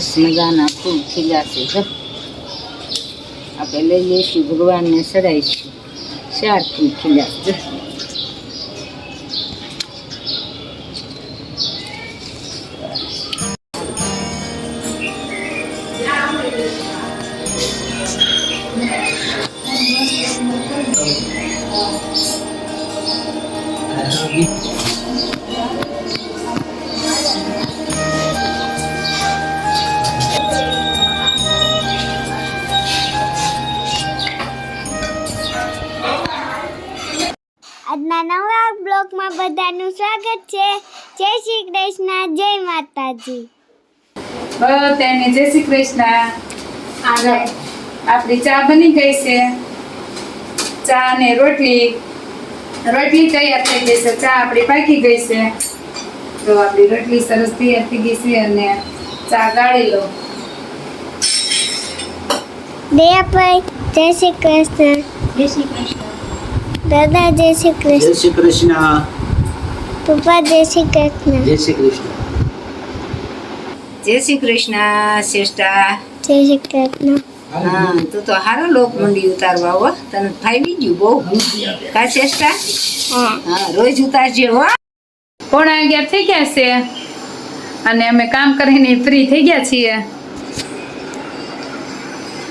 સરસ મજાના ફૂલ ખીલ્યા છે જો આપણે લઈ લઈશું ભગવાનને ચડાવીશું ચાર ફૂલ ખીલ્યા છે. જય શ્રી કૃષ્ણ. જય માતાજી. બધાને જય શ્રી કૃષ્ણ. આગળ આપણી ચા બની ગઈ છે. ચા ને રોટલી. રોટલી તૈયાર થઈ ગઈ છે. ચા આપણી પાકી ગઈ છે. તો આપણી રોટલી સરસ તૈયાર થઈ ગઈ છે અને ચા ગાળી લો. દયાભાઈ જય શ્રી કૃષ્ણ. જય શ્રી કૃષ્ણ. દાદા જય શ્રી જય કૃષ્ણ. શ્રી કૃષ્ણ. પપ્પા જય શ્રી કૃષ્ણ. જય શ્રી કૃષ્ણ. જય શ્રી કૃષ્ણ શ્રેષ્ઠા. જય શ્રી કૃષ્ણ. હા તું તો હારો લોક મંડી ઉતારવા હો. તને ફાવી ગયું બહુ. કા શ્રેષ્ઠા? હા. હા રોજ ઉતારજે હો. પોણા અગિયાર થઈ ગયા છે અને અમે કામ કરીને ફ્રી થઈ ગયા છીએ.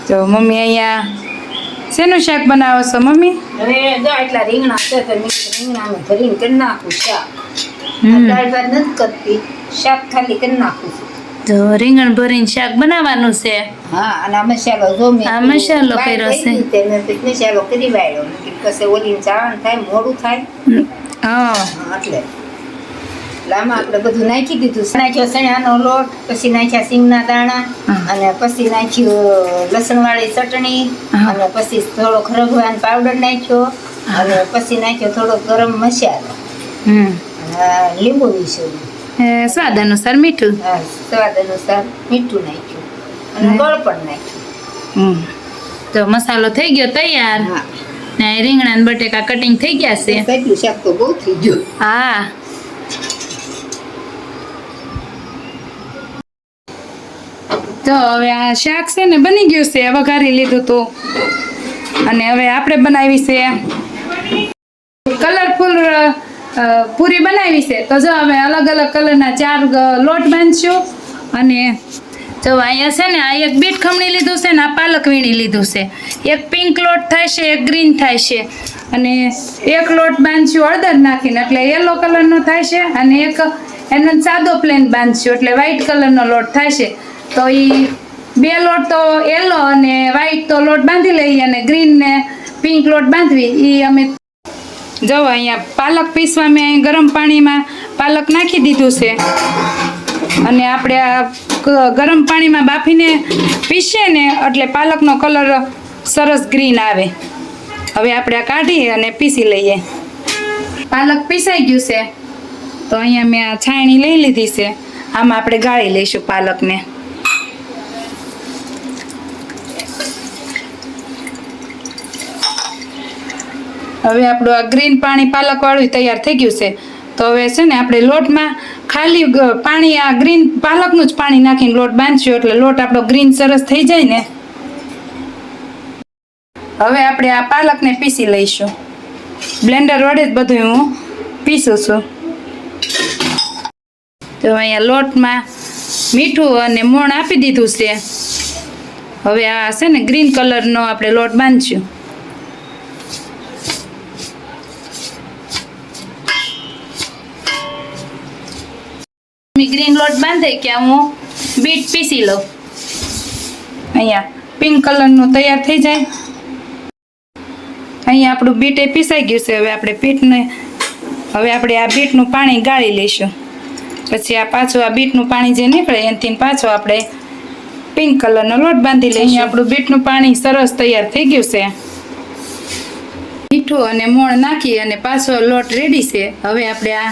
તો મમ્મી અહીંયા શેનું શાક બનાવો છો મમ્મી? હવે જો એટલા રીંગણા છે તો મિક્સ રીંગણાને ભરીને કરી નાખું શાક. દાળ ભાત નથી કરતી શાક ખાલી કરી નાખું તો રીંગણ ભરીને શાક બનાવવાનું છે. હા અને આ મસાલો જો મેં આ મસાલો કર્યો છે. તે મેં મસાલો કરી વાળ્યો. કે કસે ઓલી ઓલીને થાય મોડું થાય. હા, એટલે. લામાં આપણે બધું નાખી દીધું નાખ્યો ચણાનો લોટ પછી નાખ્યા સિંગના દાણા અને પછી નાખ્યું લસણવાળી ચટણી અને પછી થોડો ખરગવાન પાવડર નાખ્યો અને પછી નાખ્યો થોડો ગરમ મસાલો. લીંબુ વિશે સ્વાદ અનુસાર મીઠું. સ્વાદ અનુસાર મીઠું નાખ્યું. અને ગળ પણ નાખ્યું. હમ. તો મસાલો થઈ ગયો તૈયાર? હા. ને રીંગણા બટેકા કટિંગ થઈ ગયા છે? કેટલું શાક તો બહુ થઈ ગયું. હા. તો હવે આ શાક છે ને બની ગયું છે. વઘારી લીધું તું. અને હવે આપણે બનાવી છે કલરફુલ પૂરી બનાવી છે. તો જો હવે અલગ અલગ કલરના ચાર લોટ બાંધશું. અને જો અહીંયા છે ને આ એક બીટ ખમણી લીધું છે ને આ પાલક વીણી લીધું છે. એક પિંક લોટ થાય છે એક ગ્રીન થાય છે અને એક લોટ બાંધશું હળદર નાખીને, એટલે યલો કલરનો થાય છે અને એક એનો સાદો પ્લેન બાંધશું, એટલે વ્હાઇટ કલરનો લોટ થાય છે તો એ બે લોટ તો યલો અને વ્હાઈટ તો લોટ બાંધી લઈએ અને ગ્રીન ને પિંક લોટ બાંધવી. એ અમે જો અહીંયા પાલક પીસવા મેં અહીં ગરમ પાણીમાં પાલક નાખી દીધું છે. અને આપણે આ ગરમ પાણીમાં બાફીને પીસીએ ને એટલે પાલકનો કલર સરસ ગ્રીન આવે. હવે આપણે આ કાઢીએ અને પીસી લઈએ. પાલક પીસાઈ ગયું છે. તો અહીંયા મેં આ છાણી લઈ લીધી છે. આમાં આપણે ગાળી લઈશું પાલકને. હવે આપણું આ ગ્રીન પાણી પાલકવાળું તૈયાર થઈ ગયું છે. તો હવે છે ને આપણે લોટમાં ખાલી પાણી, આ ગ્રીન પાલકનું જ પાણી નાખીને લોટ બાંધશું એટલે લોટ આપણો ગ્રીન સરસ થઈ જાય ને. હવે આપણે આ પાલકને પીસી લઈશું. બ્લેન્ડર વડે જ બધું હું પીસું છું. તો અહીંયા લોટમાં મીઠું અને મોણ આપી દીધું છે. હવે આ છે ને ગ્રીન કલરનો આપણે લોટ બાંધશું. ગ્રીન લોટ બાંધે કે હું બીટ પીસી લઉં? અહીંયા પિંક કલરનું તૈયાર થઈ જાય. અહીંયા આપણું બીટ એ પીસાઈ ગયું છે. હવે આપણે બીટને, હવે આપણે આ બીટનું પાણી ગાળી લઈશું. પછી આ પાછું આ બીટનું પાણી જે નીકળે એનાથી પાછો આપણે પિંક કલરનો લોટ બાંધી લઈશું. આપણું બીટનું પાણી સરસ તૈયાર થઈ ગયું છે. મીઠું અને મોણ નાખી અને પાછો લોટ રેડી છે. હવે આપણે આ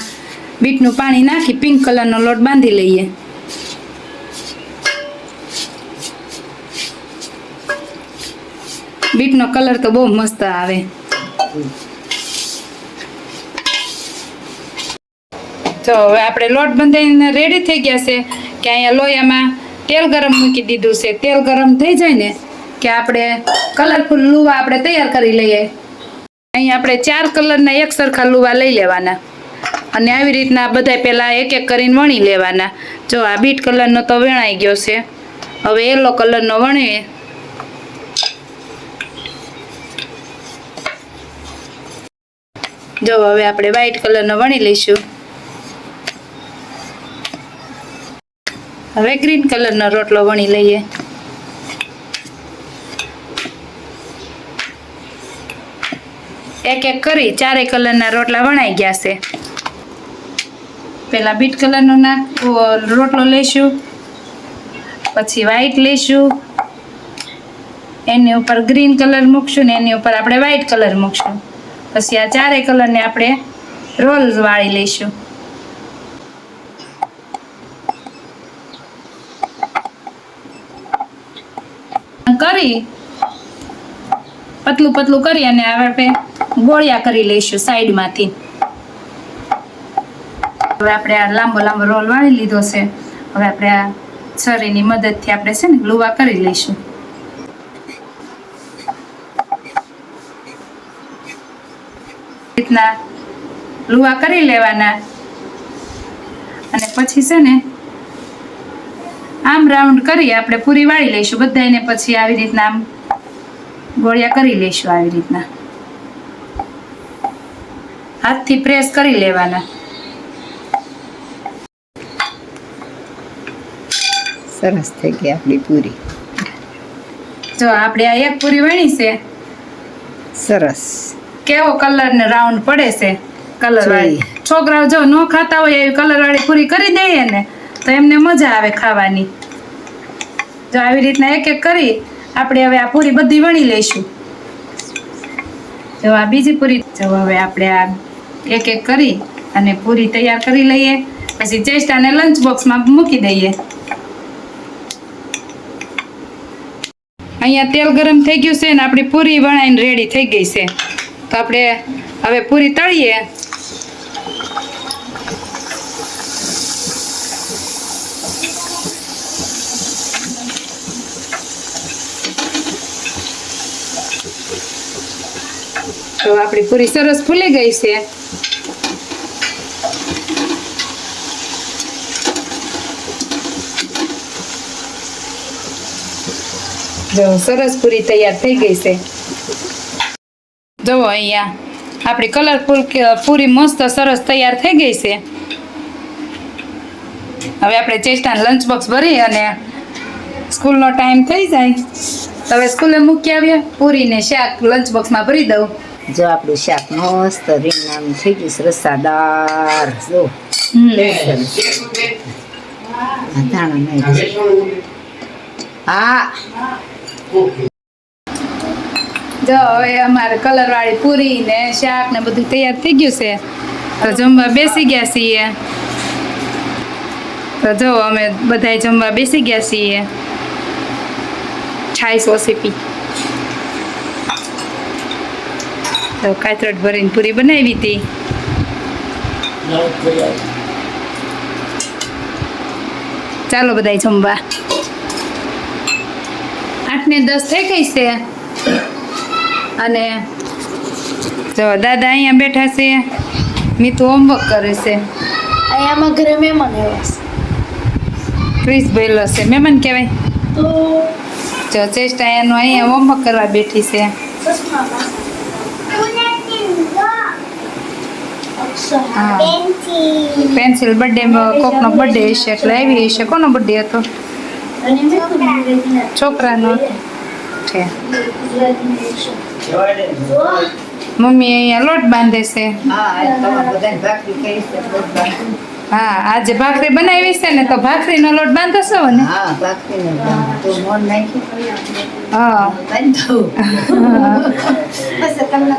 બીટનું પાણી નાખી પિંક કલરનો લોટ બાંધી લઈએ. બીટનો કલર તો બહુ મસ્ત આવે. તો હવે આપણે લોટ બંધાઈને રેડી થઈ ગયા છે કે અહીંયા લોયામાં તેલ ગરમ મૂકી દીધું છે. તેલ ગરમ થઈ જાય ને કે આપણે કલરફુલ લુવા આપણે તૈયાર કરી લઈએ. અહીં આપણે ચાર કલરના એક સરખા લુવા લઈ લેવાના. અને આવી રીતના બધા પહેલાં એક એક કરીને વણી લેવાના. જો આ બીટ કલરનો તો વણાઈ ગયો છે. હવે યલો કલરનો વણીએ. જો હવે આપણે વ્હાઈટ કલરનો વણી લઈશું. હવે ગ્રીન કલરનો રોટલો વણી લઈએ. એક એક કરી ચારેય કલરના રોટલા વણાઈ ગયા છે. પેલા બીટ કલરનો નાખ રોટલો લઈશું પછી વ્હાઈટ લઈશું એની ઉપર ગ્રીન કલર મૂકશું ને એની ઉપર આપણે વ્હાઈટ કલર મૂકશું. પછી આ ચારેય કલરને આપણે રોલ વાળી લઈશું. કરી, પતલું પતલું કરી અને આ આપણે ગોળિયા કરી લઈશું સાઈડમાંથી હવે આપણે આ લાંબો લાંબો રોલ વાળી લીધો છે. હવે આપણે આ છરીની મદદથી આપણે છે ને લુવા કરી લઈશું. રીતના લુવા કરી લેવાના. અને પછી છે ને આમ રાઉન્ડ કરી આપણે પૂરી વાળી લઈશું. બધાને પછી આવી રીતના આમ ગોળિયા કરી લઈશું આવી રીતના. હાથથી પ્રેસ કરી લેવાના. સરસ થઈ ગઈ આપણી પૂરી. જો આપણે આ એક પૂરી વણી છે. સરસ. કેવો કલર ને રાઉન્ડ પડે છે? કલર વાળી. છોકરાઓ જો ન ખાતા હોય એવી કલર વાળી પૂરી કરી દઈએ ને તો એમને મજા આવે ખાવાની. જો આવી રીતના એક એક કરી આપણે હવે આ પૂરી બધી વણી લઈશું. જો આ બીજી પૂરી જો હવે આપણે આ એક એક કરી અને પૂરી તૈયાર કરી લઈએ. પછી ચેસ્ટાને લંચ બોક્સમાં મૂકી દઈએ. અહીંયા તેલ ગરમ થઈ ગયું છે ને આપણી પૂરી વણાઈને રેડી થઈ ગઈ છે. તો આપણે હવે પૂરી તળીએ. તો આપણી પૂરી સરસ ફૂલી ગઈ છે. જો સરસ પૂરી તૈયાર થઈ ગઈ છે. જુઓ અહીંયા આપણી કલરફુલ પૂરી મસ્ત સરસ તૈયાર થઈ ગઈ છે. હવે આપણે ચેસ્ટાને લંચ બોક્સ ભરી અને સ્કૂલનો ટાઈમ થઈ જાય. હવે સ્કૂલે મૂકી આવ્યા પૂરીને શાક લંચ બોક્સમાં ભરી દઉં. જો આપણું શાક મસ્ત રીંગણાનું થઈ ગયું રસાદાર. જો. ધાણા. હા. જો હવે અમારે કલર વાળી પૂરી ને શાક ને બધું તૈયાર થઈ ગયું છે. તો જમવા બેસી ગયા છીએ. તો જો અમે બધાય જમવા બેસી ગયા છીએ. છાઈસ ઓસીપી. તો કાતરટ ભરીને પૂરી બનાવી હતી. ચાલો બધાય જમવા. આઠ ને દસ થઈ ગઈ છે. અને જો દાદા અહીંયા બેઠા છે. મીતુ હોમવર્ક કરે છે. અહીંયા ઘરે મહેમાન આવ્યા ક્રિસ બોલો છે. મહેમાન કહેવાય? જો ચેસ્ટા અહીંયાનું અહીંયા હોમવર્ક કરવા બેઠી છે. પેન્સિલ બર્થડે કોકનો બર્થડે હશે એટલે આવી હશે. કોનો બર્થડે હતો? છોકરાનો છે. મમ્મી અહીંયા લોટ બાંધે છે. હા આજ ભાખરી છે લોટ ભાખરી બનાવી છે ને તો ભાખરીનો લોટ બાંધશો ને? હા. ભાખરીને બાંધું.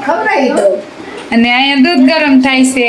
ખવડાવી દઉં અને અહીંયા દૂધ ગરમ થાય છે.